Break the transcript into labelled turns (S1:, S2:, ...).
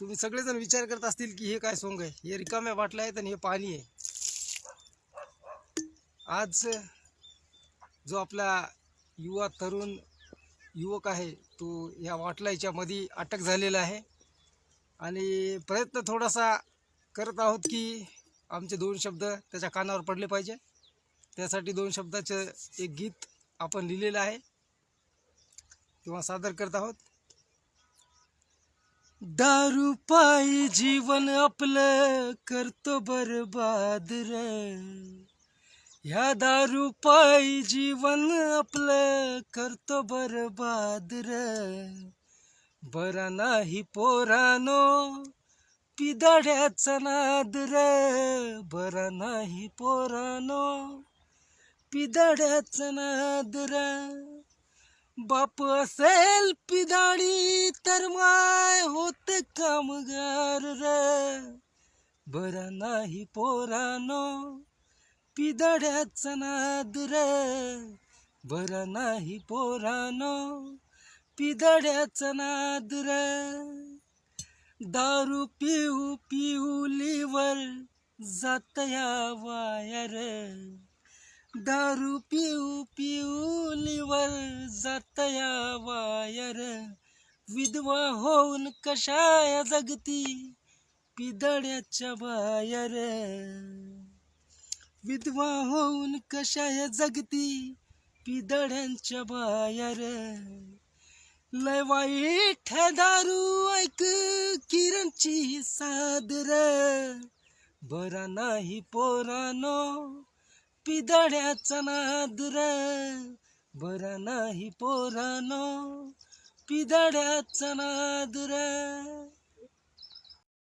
S1: तुम्ही सगळेजण विचार करत असतील की हे काय सोंग आहे? हे रिकाम्या बाटल्या आहेत आणि हे पाणी आहे. आज जो आपला युवा तरुण युवक आहे तो या वाटलाईच्या मध्ये अटक झालेला आहे. आणि प्रयत्न थोडासा करत आहोत की आमचे दोन शब्द त्याच्या कानावर पडले पाहिजे. त्यासाठी दोन शब्दाचं एक गीत आपण लिहिलेलं आहे. किंवा सादर करत आहोत. दारू पायी जीवन आपलं करतो बरबाद रे. ह्या दारू पायी जीवन आपलं करतो बरबाद रे. बरा नाही पोरानो पिदाड्याचा नाद रे. बरा नाही पोरानो पिदाड्याचा नाद रे. बाप असेल पिदाडी तर माय होत कामगार रे. बरा नाही पोरानो पिदड्याचा नाद रे. बरा नाही पोरानो पिदड्याचा नाद रे. दारू पिऊ पिऊ लिवर जात या वाया रे. दारू पिऊ पिऊ लिवर जात या वायर. विधवा होऊन कशाया जगती पिदड्याच्या बायर. विधवा होऊन कशाया जगती पिदड्यांच्या बायर. लय वाईट दारू ऐक किरणची सादर. बरा नाही पोरानो पिदड्याचा नादर. बरं बरा नाही पोरानो पिदड्याचा नादर.